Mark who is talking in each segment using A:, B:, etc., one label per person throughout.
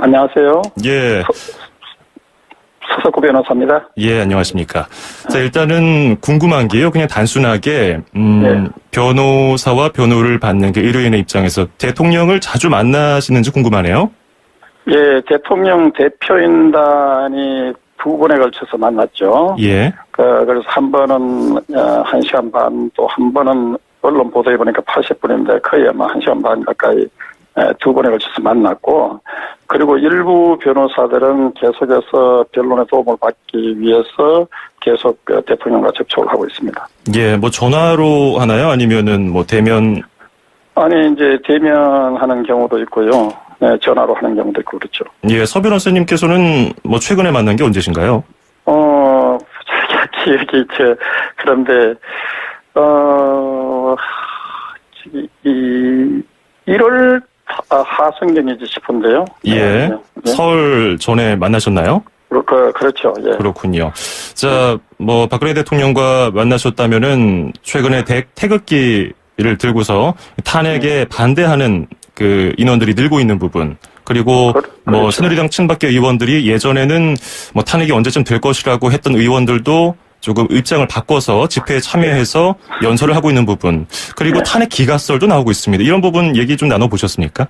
A: 안녕하세요.
B: 예,
A: 서석구 변호사입니다.
B: 예, 안녕하십니까. 자, 일단은 궁금한 게요. 그냥 단순하게, 음,
A: 네.
B: 변호사와 변호를 받는 그 의료인의 입장에서 대통령을 자주 만나시는지 궁금하네요.
A: 예, 대통령 대표인단이 두 번에 걸쳐서 만났죠.
B: 예,
A: 그, 그래서 한 번은 어, 한 시간 반, 또 한 번은 언론 보도해 보니까 80분인데 거의 아마 한 시간 반 가까이 에, 두 번에 걸쳐서 만났고, 그리고 일부 변호사들은 계속해서 변론의 도움을 받기 위해서 계속 그 대통령과 접촉을 하고 있습니다.
B: 예, 뭐 전화로 하나요? 아니면은 뭐 대면,
A: 아니, 이제 대면하는 경우도 있고요. 네, 전화로 하는 경우도 있고 그렇죠.
B: 예, 서 변호사님께서는 뭐 최근에 만난 게 언제신가요?
A: 어, 자기 기억이 있죠. 그런데, 어, 이, 이 1월 하- 하순경이지 싶은데요.
B: 예,
A: 네, 네.
B: 설 전에 만나셨나요?
A: 그, 그, 그렇죠. 예.
B: 그렇군요. 자, 뭐 박근혜 대통령과 만나셨다면은 최근에 대, 태극기를 들고서 탄핵에 반대하는 그 인원들이 늘고 있는 부분. 그리고
A: 그-
B: 뭐
A: 그렇죠.
B: 새누리당 친박계 의원들이 예전에는 뭐 탄핵이 언제쯤 될 것이라고 했던 의원들도 조금 입장을 바꿔서 집회에 참여해서 연설을 하고 있는 부분. 그리고
A: 네.
B: 탄핵 기가설도 나오고 있습니다. 이런 부분 얘기 좀 나눠 보셨습니까?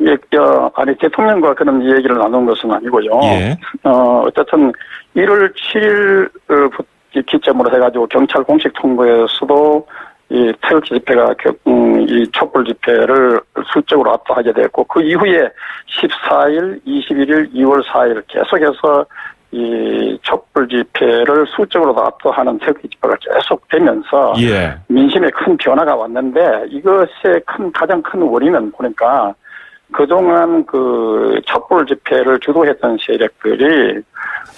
A: 예, 어, 아니, 대통령과 그런 얘기를 나눈 것은 아니고요.
B: 예.
A: 어, 어쨌든 1월 7일 기점으로 해가지고 경찰 공식 통보에서도 이 태극기 집회가 겨- 음, 이 촛불 집회를 수적으로 압도하게 됐고 그 이후에 14일, 21일, 2월 4일 계속해서 이 촛불 집회를 수적으로도 압도하는 태극기 집회가 계속 되면서
B: 예.
A: 민심에 큰 변화가 왔는데 이것의 큰 가장 큰 원인은 보니까 그동안 그 촛불 집회를 주도했던 세력들이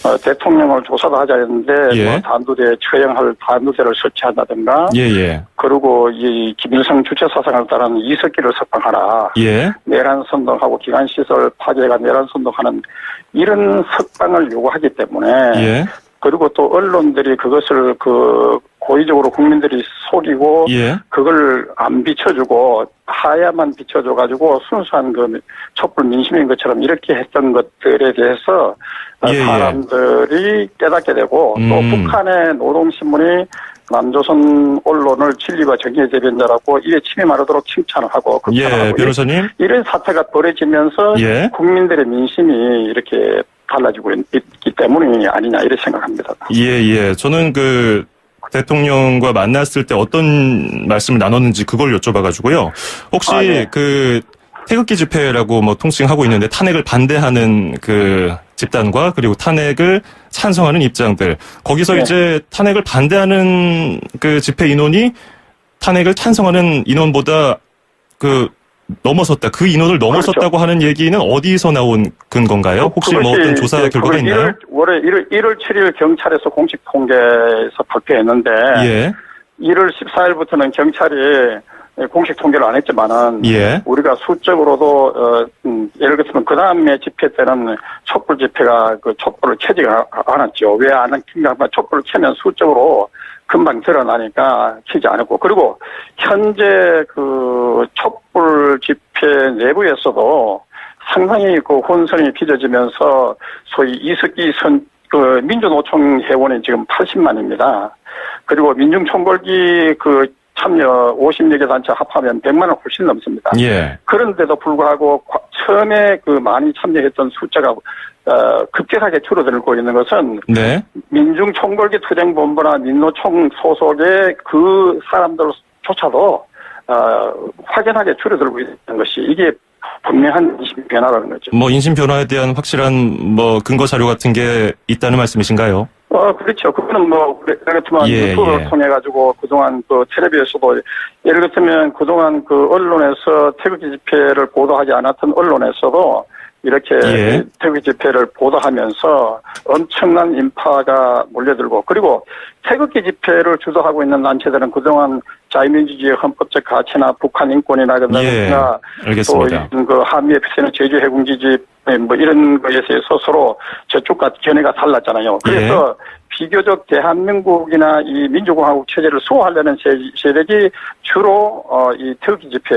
A: 어, 대통령을 조사도 하자 했는데
B: 예.
A: 뭐 단두대 처형할 단두대를 설치한다든가
B: 예, 예.
A: 그리고 이 김일성 주체 사상을 따르는 이석기를 석방하라
B: 예.
A: 내란 선동하고 기관 시설 파괴가 내란 선동하는 이런 석방을 요구하기 때문에
B: 예.
A: 그리고 또 언론들이 그것을 그 고의적으로 국민들이 속이고
B: 예.
A: 그걸 안 비춰주고 하야만 비춰줘가지고 순수한 그 촛불 민심인 것처럼 이렇게 했던 것들에 대해서
B: 예, 예.
A: 사람들이 깨닫게 되고 또
B: 음.
A: 북한의 노동신문이 남조선 언론을 진리와 정의의 대변자라고 이에 침해마르도록 칭찬을 하고
B: 예,
A: 극찬하고
B: 변호사님.
A: 이런 사태가 벌어지면서
B: 예.
A: 국민들의 민심이 이렇게 달라지고 있- 있기 때문이 아니냐 이렇게 생각합니다.
B: 예, 예. 저는 그 대통령과 만났을 때 어떤 말씀을 나눴는지 그걸 여쭤봐가지고요. 혹시
A: 아, 네.
B: 그 태극기 집회라고 뭐 통칭하고 있는데 탄핵을 반대하는 그 집단과 그리고 탄핵을 찬성하는 입장들 거기서
A: 네.
B: 이제 탄핵을 반대하는 그 집회 인원이 탄핵을 찬성하는 인원보다 그 넘어섰다. 그 인원을 넘어섰다고 하는 얘기는 어디서 나온 근건가요? 혹시 뭐 어떤 조사 결과가 있나요?
A: 1월, 월에 1월, 1월 7일 경찰에서 공식 통계에서 발표했는데
B: 예.
A: 1월 14일부터는 경찰이 공식 통계를 안 했지만은
B: 예.
A: 우리가 수적으로도 어, 음, 예를 들면 그 다음에 집회 때는 촛불 집회가 그 촛불을 켜지가 않았죠. 왜안 켰냐 하면 촛불을 켜면 수적으로 금방 드러나니까 켜지 않았고 그리고 현재 그 촛불 집회 내부에서도 상당히 그 혼선이 빚어지면서 소위 이석기 선, 그 민주노총 회원이 지금 80만입니다. 그리고 민중총궐기 그 참여 50여 개 단체 합하면 100만을 훨씬 넘습니다.
B: 예.
A: 그런데도 불구하고 과- 처음에 그 많이 참여했던 숫자가 어, 급격하게 줄어들고 있는 것은
B: 네.
A: 민중 총궐기 투쟁 본부나 민노총 소속의 그 사람들조차도 어, 확연하게 줄어들고 있는 것이 이게 분명한 인식 변화라는 거죠.
B: 뭐 인신 변화에 대한 확실한 뭐 근거 자료 같은 게 있다는 말씀이신가요?
A: 어, 그렇죠. 그거는 뭐, 예를 들면
B: 예,
A: 유튜브를
B: 예.
A: 통해가지고 그동안 그 텔레비에서도 예를 들면 그동안 그 언론에서 태극기 집회를 보도하지 않았던 언론에서도 이렇게
B: 예.
A: 태극기 집회를 보도하면서 엄청난 인파가 몰려들고 그리고 태극기 집회를 주도하고 있는 단체들은 그동안 자유민주주의 헌법적 가치나 북한 인권이나
B: 예.
A: 그다음에
B: 알겠습니다.
A: 또그 한미에 피는 제주 해군기지 뭐 이런 것에 있어서 서로 저쪽과 견해가 달랐잖아요. 그래서 비교적 대한민국이나 이 민주공화국 체제를 수호하려는 세- 세력이 주로 어, 이 태극기 집회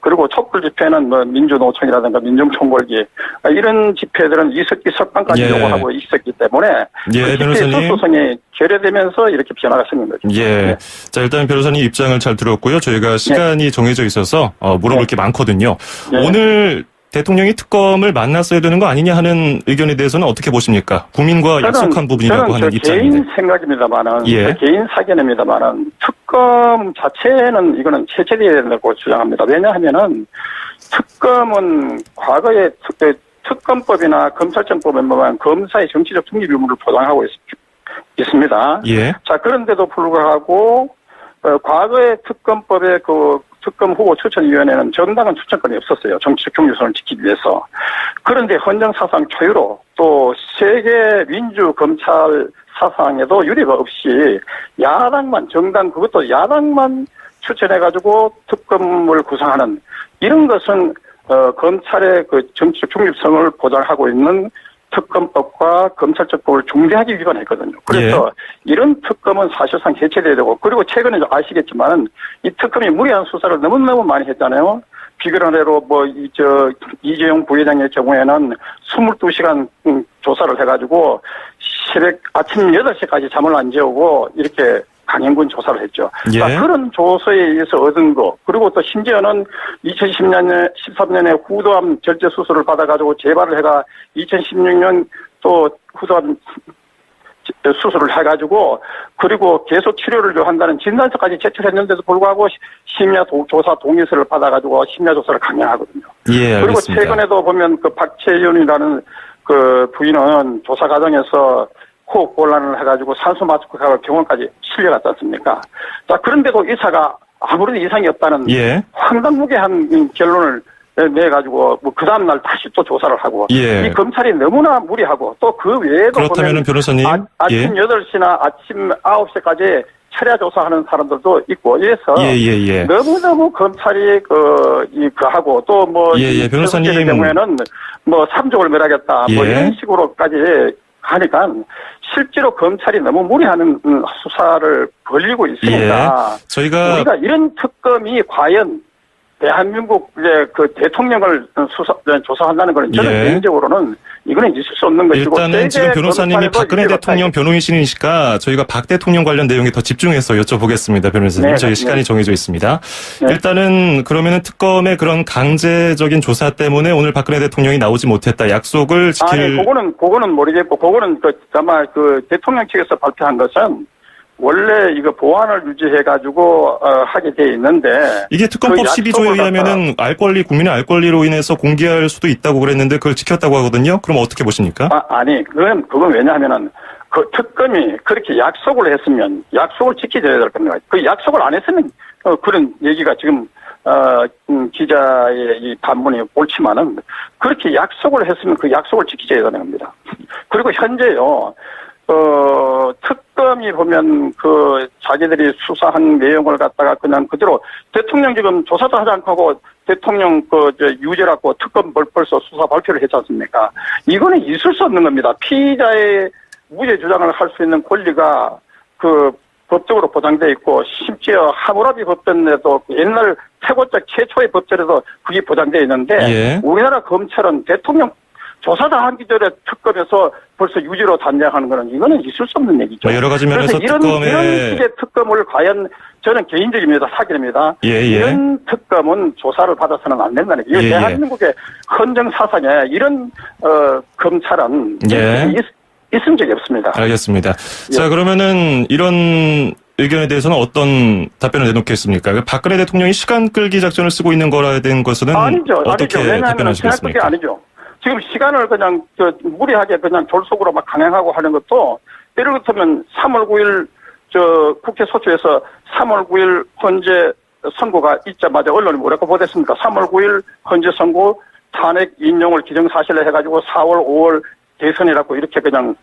A: 그리고 촛불 집회는 뭐 민주노총이라든가 민중총궐기 아, 이런 집회들은 이석기 석방까지
B: 예.
A: 요구하고 있었기 때문에
B: 예,
A: 그 집회
B: 변호사님.
A: 소송이 결여되면서 이렇게 변화가 생긴 거죠.
B: 예. 자, 일단 변호사님 입장을 잘 들었고요. 저희가 시간이 정해져 있어서 어, 물어볼
A: 네.
B: 게 많거든요.
A: 네.
B: 오늘 대통령이 특검을 만났어야 되는 거 아니냐 하는 의견에 대해서는 어떻게 보십니까? 국민과 약속한 부분이라고 하는
A: 저
B: 입장인데.
A: 개인 생각입니다만은
B: 예.
A: 제 개인 사견입니다만은 특검 자체는 이거는 해체돼야 된다고 주장합니다. 왜냐하면은 특검은 과거에 특, 특검법이나 검찰청법에 보면 검사의 정치적 중립 의무를 보장하고 있, 있습니다.
B: 예.
A: 자 그런데도 불구하고 어, 과거의 특검법의 그 특검 후보 추천위원회는 정당한 추천권이 없었어요. 정치적 중립성을 지키기 위해서. 그런데 헌정 사상 초유로 또 세계 민주 검찰 사상에도 유례가 없이 야당만 정당 그것도 야당만 추천해가지고 특검을 구성하는 이런 것은 어, 검찰의 그 정치적 중립성을 보장하고 있는 특검법과 검찰청법을 중대하게 위반했거든요. 그래서 이런 특검은 사실상 해체돼야 되고 그리고 최근에 아시겠지만 이 특검이 무리한 수사를 너무너무 많이 했잖아요. 비결한대로 뭐 이 저 이재용 부회장의 경우에는 22시간 음, 조사를 해가지고 새벽 아침 8시까지 잠을 안 재우고 이렇게 강행군 조사를 했죠.
B: 예.
A: 자, 그런 조서에 의해서 얻은 거 그리고 또 심지어는 2010년에 13년에 후두암 절제 수술을 받아가지고 재발을 해가 2016년 또 후두암 수술을 해가지고 그리고 계속 치료를 요한다는 진단서까지 제출했는데도 불구하고 심야 도- 조사 동의서를 받아가지고 심야 조사를 강행하거든요.
B: 예,
A: 그리고. 최근에도 보면 그 박채윤이라는 그 부인은 조사 과정에서 호흡 곤란을 해가지고 산소 마스크하고 병원까지 실려갔지 않습니까? 자 그런데도 의사가 아무런 이상이 없다는
B: 예.
A: 황당무계한 결론을 내가지고 뭐 그 다음 날 다시 또 조사를 하고
B: 예.
A: 이 검찰이 너무나 무리하고 또 그 외에도
B: 그렇다면은
A: 보면
B: 변호사님.
A: 아, 아침
B: 예.
A: 8시나 아침 9시까지 차례 조사하는 사람들도 있고 이래서
B: 예, 예, 예.
A: 너무너무 검찰이 그, 이, 그 하고 또 뭐.
B: 예, 예, 변호사님.
A: 의 경우에는 뭐 삼족을 멸하겠다. 뭐
B: 예.
A: 이런 식으로까지 하니까 실제로 검찰이 너무 무리하는 음, 수사를 벌리고 있으니까.
B: 예. 저희가
A: 우리가 이런 특검이 과연 대한민국의 그 대통령을 수사, 조사한다는 것은 저는
B: 예.
A: 개인적으로는 이거는 있을 수 없는 것이고.
B: 일단은 지금 변호사님이 박근혜 대통령 변호인이시니까 저희가 박 대통령 관련 내용에 더 집중해서 여쭤보겠습니다, 변호사님.
A: 네,
B: 저희
A: 네.
B: 시간이 정해져 있습니다.
A: 네.
B: 일단은 그러면은 특검의 그런 강제적인 조사 때문에 오늘 박근혜 대통령이 나오지 못했다. 약속을 지킬
A: 아니, 그거는, 그거는 모르겠고, 그거는 그, 아마 그 대통령 측에서 발표한 것은 원래 이거 보안을 유지해가지고, 어, 하게 돼 있는데.
B: 이게 특검법
A: 그
B: 12조에
A: 약속을
B: 의하면은 알 권리, 국민의 알 권리로 인해서 공개할 수도 있다고 그랬는데 그걸 지켰다고 하거든요. 그럼 어떻게 보십니까?
A: 아, 아니, 그건, 그건 왜냐하면은, 그 특검이 그렇게 약속을 했으면 약속을 지켜줘야 될 겁니다. 그 약속을 안 했으면, 어, 그런 얘기가 지금, 어, 음, 기자의 이 반문이 옳지만은, 그렇게 약속을 했으면 그 약속을 지켜줘야 되는 겁니다. 그리고 현재요, 어, 특검이 보면 그 자기들이 수사한 내용을 갖다가 그냥 그대로 대통령 지금 조사도 하지 않고 하고 대통령 그저 유죄라고 특검 벌- 벌써 수사 발표를 했지 않습니까? 이거는 있을 수 없는 겁니다. 피의자의 무죄 주장을 할 수 있는 권리가 그 법적으로 보장돼 있고 심지어 하무라비 법전에도 그 옛날 최고적 최초의 법전에도 그게 보장돼 있는데
B: 예.
A: 우리나라 검찰은 대통령 조사다 하기 전에 특검에서 벌써 유죄로 단장하는 거는 이거는 있을 수 없는 얘기죠.
B: 뭐 여러 가지 면에서
A: 그래서 이런,
B: 특검의-
A: 이런 식의 특검을 과연 저는 개인적입니다. 사견입니다.
B: 예, 예.
A: 이런 특검은 조사를 받아서는 안 된다는 게
B: 예, 예.
A: 대한민국의 헌정 사상에 이런 어, 검찰은
B: 예.
A: 있, 있은 적이 없습니다.
B: 알겠습니다.
A: 예.
B: 자, 그러면은 이런 의견에 대해서는 어떤 답변을 내놓겠습니까? 그 박근혜 대통령이 시간 끌기 작전을 쓰고 있는 거라에 대한 것은
A: 아니죠.
B: 어떻게
A: 아니죠.
B: 답변하시겠습니까?
A: 아니죠. 지금 시간을 그냥 저 무리하게 그냥 졸속으로 막 강행하고 하는 것도 예를 들면 3월 9일 저 국회 소추에서 3월 9일 헌재 선고가 있자마자 언론이 뭐라고 보냈습니까? 3월 9일 헌재 선고 탄핵 인용을 기정사실로 해가지고 4월 5월 대선이라고 이렇게 그냥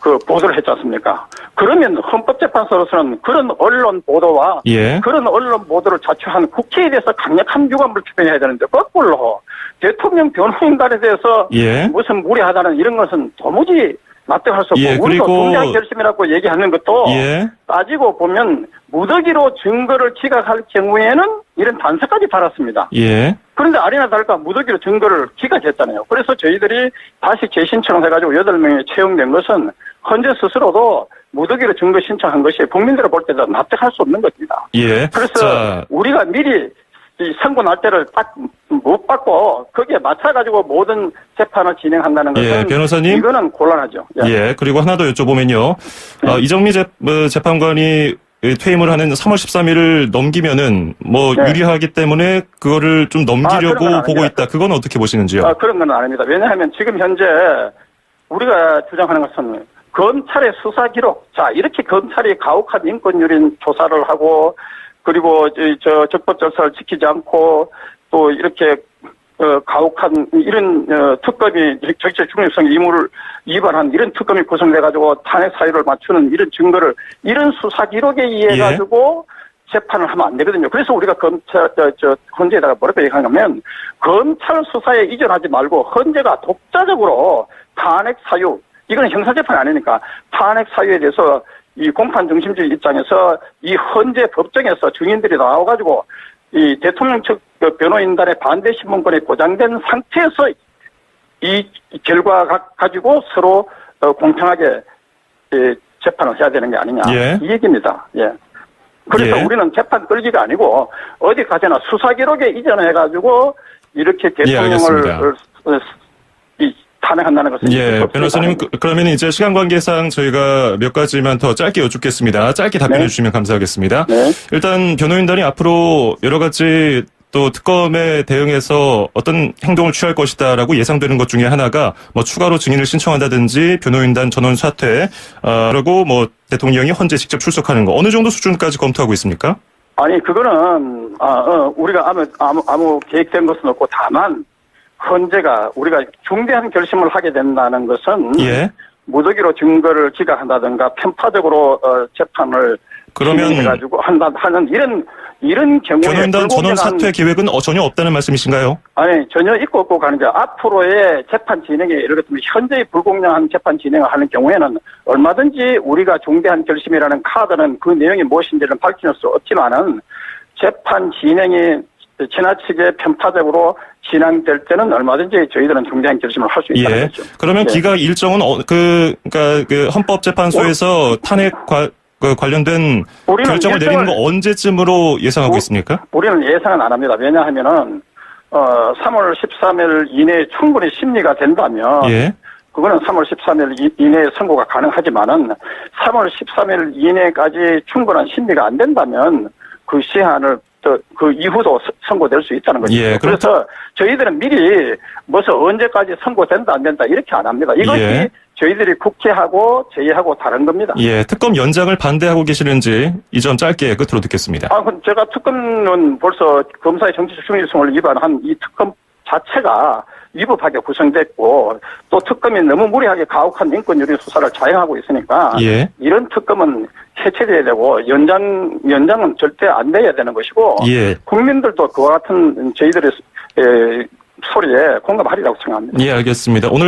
A: 그 보도를 했지 않습니까? 그러면 헌법재판소로서는 그런 언론 보도와
B: 예.
A: 그런 언론 보도를 자초한 국회에 대해서 강력한 유감을 표명해야 되는데 거꾸로 대통령 변호인단에 대해서
B: 예.
A: 무슨 무리하다는 이런 것은 도무지 납득할 수 없고
B: 예,
A: 우리도 중대한 결심이라고 얘기하는 것도
B: 예.
A: 따지고 보면 무더기로 증거를 기각할 경우에는 이런 단서까지 달았습니다.
B: 예.
A: 그런데 아니나 다를까 무더기로 증거를 기각했잖아요. 그래서 저희들이 다시 재신청을 해가지고 8명이 채용된 것은 헌재 스스로도 무더기로 증거 신청한 것이 국민들을 볼 때도 납득할 수 없는 것입니다.
B: 예.
A: 그래서
B: 자,
A: 우리가 미리 이 선고 날짜를 딱 못 받고 거기에 맞춰가지고 모든 재판을 진행한다는 것은
B: 예, 변호사님.
A: 이거는 곤란하죠. 예.
B: 예. 그리고 하나 더 여쭤보면요. 어, 이정미 재, 어, 재판관이 퇴임을 하는 3월 13일을 넘기면은 뭐
A: 네.
B: 유리하기 때문에 그거를 좀
A: 아,
B: 넘기려고
A: 건
B: 보고. 있다. 그건 어떻게 보시는지요?
A: 아, 그런 건 아닙니다. 왜냐하면 지금 현재 우리가 주장하는 것은 검찰의 수사 기록, 자 이렇게 검찰이 가혹한 인권유린 조사를 하고 그리고 저, 저 적법 절차를 지키지 않고 또 이렇게 어, 가혹한 이런 어, 특검이 정치적 중립성 의무를 위반한 이런 특검이 구성돼 가지고 탄핵 사유를 맞추는 이런 증거를 이런 수사 기록에 의해
B: 예.
A: 가지고 재판을 하면 안 되거든요. 그래서 우리가 검찰 저, 저 헌재에다가 뭐라고 얘기하냐면 검찰 수사에 이전하지 말고 헌재가 독자적으로 탄핵 사유 이거는 형사 재판이 아니니까 탄핵 사유에 대해서 이 공판 중심주의 입장에서 이 헌재 법정에서 증인들이 나와가지고 이 대통령 측그 변호인단의 반대 신문권이 보장된 상태에서 이 결과 가- 가지고 서로 어, 공평하게 예, 재판을 해야 되는 게 아니냐
B: 예.
A: 이 얘기입니다. 예. 그래서
B: 예.
A: 우리는 재판 끌기가 아니고 어디 가서나 수사 기록에 이전해 가지고 이렇게
B: 예.
A: 대통령을 어, 이, 탄핵한다는 것은
B: 예, 변호사님. 그, 그러면 이제 시간 관계상 저희가 몇 가지만 더 짧게 여쭙겠습니다. 짧게 답변해
A: 네.
B: 주시면 감사하겠습니다.
A: 네.
B: 일단 변호인단이 앞으로 여러 가지 또 특검에 대응해서 어떤 행동을 취할 것이다라고 예상되는 것 중에 하나가 뭐 추가로 증인을 신청한다든지 변호인단 전원 사퇴, 어, 그리고 뭐 대통령이 헌재 직접 출석하는 거 어느 정도 수준까지 검토하고 있습니까?
A: 아니 그거는 아, 어, 우리가 아무, 아무 아무 계획된 것은 없고 다만 헌재가 우리가 중대한 결심을 하게 된다는 것은
B: 예.
A: 무더기로 증거를 기각한다든가 편파적으로 어, 재판을
B: 그러면
A: 해가지고 한다 하는 이런 이런 경우에
B: 변호인단 전원 사퇴 계획은 어, 전혀 없다는 말씀이신가요?
A: 아니 전혀 있고 없고 가는 게 앞으로의 재판 진행에 예를 들면 현재의 불공정한 재판 진행을 하는 경우에는 얼마든지 우리가 중대한 결심이라는 카드는 그 내용이 무엇인지는 밝힐 수 없지만은 재판 진행이 지나치게 편파적으로 진행될 때는 얼마든지 저희들은 중대한 결심을 할 수 있다는
B: 예.
A: 거죠.
B: 그러면
A: 예.
B: 기각 일정은 어, 그 그러니까 그 헌법재판소에서 탄핵 과, 그 관련된 결정을 내리는 거 언제쯤으로 예상하고
A: 우-
B: 있습니까?
A: 우리는 예상은 안 합니다. 왜냐하면은 어 3월 13일 이내에 충분히 심리가 된다면
B: 예.
A: 그거는 3월 13일 이- 이내에 선고가 가능하지만은 3월 13일 이내까지 충분한 심리가 안 된다면 그 시한을 또 그 이후도 서- 선고될 수 있다는 거죠.
B: 예, 그럼
A: 그래서 저희들은 미리 무슨 언제까지 선고된다 안 된다 이렇게 안 합니다. 이것이
B: 예.
A: 저희들이 국회하고 저희하고 다른 겁니다.
B: 예, 특검 연장을 반대하고 계시는지 이 점 짧게 끝으로 듣겠습니다.
A: 아, 그럼 제가 특검은 벌써 검사의 정치적 중립성을 위반한 이 특검 자체가 위법하게 구성됐고 또 특검이 너무 무리하게 가혹한 인권유린 수사를 자행하고 있으니까
B: 예.
A: 이런 특검은 해체돼야 되고 연장 연장은 절대 안 돼야 되는 것이고
B: 예.
A: 국민들도 그와 같은 저희들의 에, 소리에 공감하리라고 생각합니다.
B: 예, 알겠습니다. 오늘